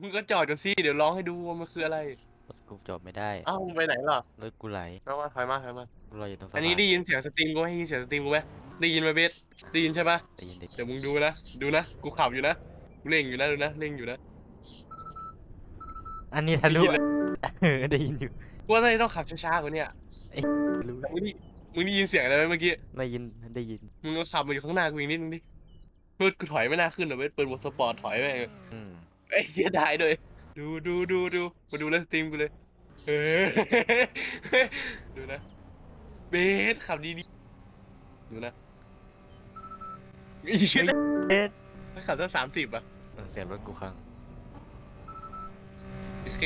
มึงก็จอดกันสิเดี๋ยวร้องให้ดูว่ามันคืออะไร รถกูจอดไม่ได้เอ้ามึงไปไหนล่ะรถกูไหลมามาถอยมาถอยมา กูรออยู่ตรงสะอัพานนี้ได้ยินเสียงสตรีมกูไหมได้ยินเสียงสตรีมกูไหมได้ยินไหมเบสได้ยินใช่ปะได้ยินเด็กเดี๋ยวมึงดูนะ ดูนะ กูขับอยู่นะ กูเร่งอยู่นะดูนะ เร่งอยู่นะ อันนี้ทะลุได้ยินเลย เออได้ยินอยู่กูว่าต้องขับช้าๆกว่าเนี้ยรู้มึงได้มึงได้ยินเสียงอะไรไหมเมื่อกี้ ได้ยินได้ยินมึงก็ขับมาอยู่ข้างหน้ากูอีกนิดนึงดิรถกูถอยไม่น่าขึ้นหรอกเว้ยเปิดโหมดสปอร์ตถอยไปอืม ไอ้ยเหี้ยได้ด้วย ดูดูดูดูมาดูแล้วสตรีมกูเลยเออ ดูนะ เบสขับดีๆดูนะอีเหี้ยเอ๊ะถ้าขับสักสามสิบอะเสียงรถกูค้างโอเค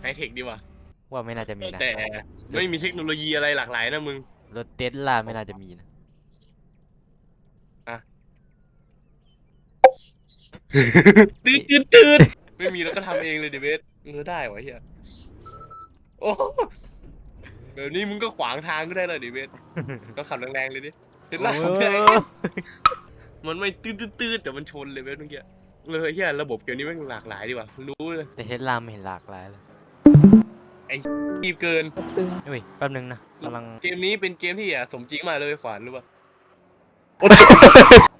ไฮเทคดีว่ะว่าไม่น่าจะมีนะแต่ไม่มีเทคโนโลยีอะไรหลากหลายนะมึง รถเทสลาไม่น่าจะมีนะ ตืดตืดตืดไม่มีแล้วก็ทำเองเลยดิเบสเออได้วะเฮียโอ้แบบนี้มึงก็ขวางทางก็ได้เลยดิเบสก็ขับแรงๆเลยดิเห็นโอ้ล่ะโหมันไม่ตืดตืดตืดแต่มันชนเลยเบสเมื่อกี้เลยเฮียระบบเกมนี้แม่งหลากหลายดีว่ะรู้เลยแต่เทสลาไม่เห็นหลากหลายเลยรีบเกินเฮ้ยแป๊บนึงนะกำลังเกมนี้เป็นเกมที่อะสมจริงมากเลยขวานรู้ป่ะ โค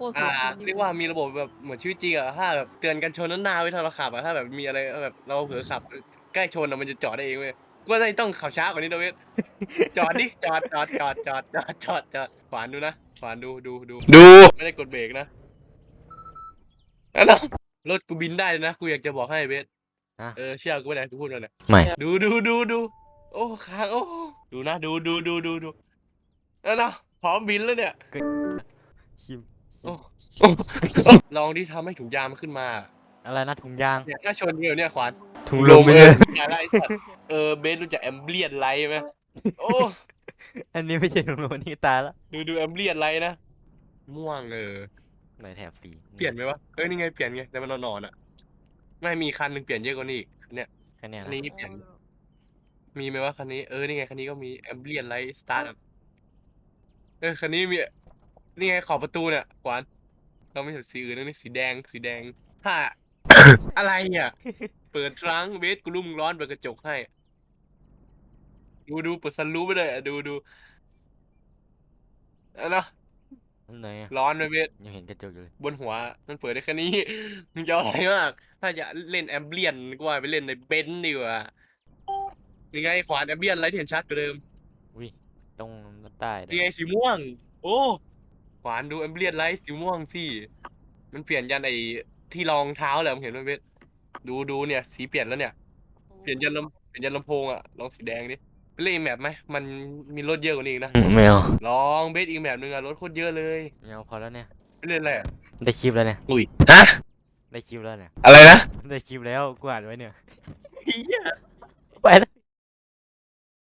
ตรสอ่าดจงๆเรียกว่ามีระบบแบบเหมือนชีวิตจริงอะถ้าแบบเตือนกันชนนั้นหน้าไว้ถ้าเราขับอะถ้าแบบมีอะไรแบบเราเผลอขับใกล้ชนอะมันจะจอดได้เองเว้ยก็ได้ต้องขับช้ากว่านี้นะเว้ยจอดดิจอดจอดจอดจอดจอดจอดจอดขวานดูนะขวานดูดูดูดู ไม่ได้กดเบรกนะนั่นนะรถกูบินได้เลยนะกูอยากจะบอกให้เบสเออเชื่อกูไม่ได้กูพูดมาเนี่ยไม่ ดูดูดูดูโอ้ค้างโอ้ดูนะดูดูดูดูดูนั่นนะพร้อมบินแล้วเนี่ย คิมโอ้ ลองที่ทำให้ถุงยางมันขึ้นมาอะไรนะถุงยาง เนี่ยถ้าชนเดียวเนี่ยขวานถุงลมไม่ใช่อะไรสัตว์เออเบสรู้จักแอมเบียนไลท์ไหมโอ้อันนี้ไม่ใช่ถุงลมอันนี่ตายละดูดูแอมเบียนไลท์นะม่วงเออ ไหนแถบสีเปลี่ยนไหมวะเอ้ยนี่ไงเปลี่ยนไงแต่มันนอนๆอะ ไม่มีคันหนึ่งเปลี่ยนเยอะกว่านี้อีกเนี่ยแค่เนี้ยอันนะนี้เปลี่ยนมีไหมวะคันนี้เออนี่ไงคันนี้ก็มีแอมเบียนไลท์สตาร์ทเออคันนี้มี นี่ไงขอบประตูเนี่ยขวานเราไม่เห็นสีอื่นนะนี่สีแดงสีแดงถ้า อะไรเนี่ยเปิดทรังก์เวทกูรู้มึงร้อนเปิดกระจกให้ ดูดูเปิดซันรูปไปเลยอะดูดูอันนะไหนอะร้อนไหมเวทยังเห็นกระจกอยู่เลยบนหัว มันเปิดได้แค่นี้ มึงจะเอาอะไรมาก ถ้าจะเล่นแอมเบียนก็ว่าไปเล่นในเบนซ์ดีกว่ายังไงขวานแอมเบียนไรที่เห็นชัดกว่าเดิมอุ้ยตรงใต้เนี่ยนี่ไงสีม่วง โอ้ ขวานดูแอมเบียนไลท์สีม่วงสิมันเปลี่ยนยันไอที่รองเท้าเลยมึงเห็นไหมเวทดูดูเนี่ย สีเปลี่ยนแล้วเนี่ย เปลี่ยนยันลำเปลี่ยนยันลำโพงอะลองสีแดงดิไปเล่นอีกแมปไหมมันมีรถเยอะกว่านี้อีกนะอืมไม่เอาลองเบสอีกแมปนึงอะรถโคตรเยอะเลยไม่เอาพอแล้วเนี่ย ไปเล่นอะไรอะได้คลิปแล้วเนี่ย อุ้ยฮะได้คลิปแล้วเนี่ย อะไรนะได้คลิปแล้ว กูอ่านไว้เนี่ย เหี้ยไปแล้ว